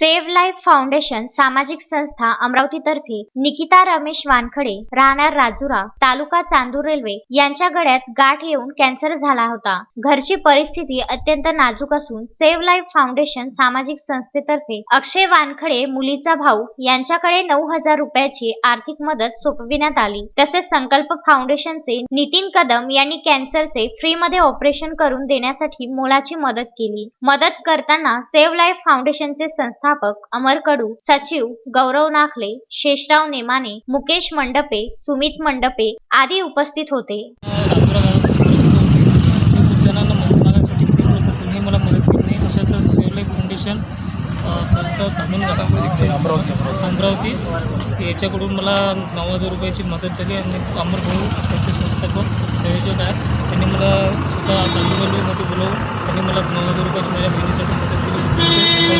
Save life foundation सामाजिक संस्था अमरावतीतर्फे निकिता रमेश वानखडे राहणार राजुरा तालुका चांदूर रेल्वे यांच्या गळ्यात गाठ येऊन कॅन्सर झाला होता. घरची परिस्थिती अत्यंत नाजूक असून सेव्ह लाईफ फाउंडेशन सामाजिक संस्थेतर्फे अक्षय वानखडे मुलीचा भाऊ यांच्याकडे नऊ हजार रुपयाची आर्थिक मदत सोपविण्यात आली. तसेच संकल्प फाउंडेशनचे नितीन कदम यांनी कॅन्सरचे फ्रीमध्ये ऑपरेशन करून देण्यासाठी मोलाची मदत केली. मदत करताना सेव्ह लाईफ फाउंडेशनचे संस्थापक अमर कडू सचिव गौरव नाखले शेषराव नेमाने मुकेश मंडपे सुमित मंडपे आदी उपस्थित होते. अमरावती. याच्याकडून मला नऊ हजार रुपयाची मदत झाली आणि अमर भाऊ त्यांचे संस्थापक संयोजक आहेत. त्यांनी मला स्वतः चांदूरमध्ये बोलवून त्यांनी मला नऊ हजार रुपयाची माझ्या बहिणीसाठी मदत केली.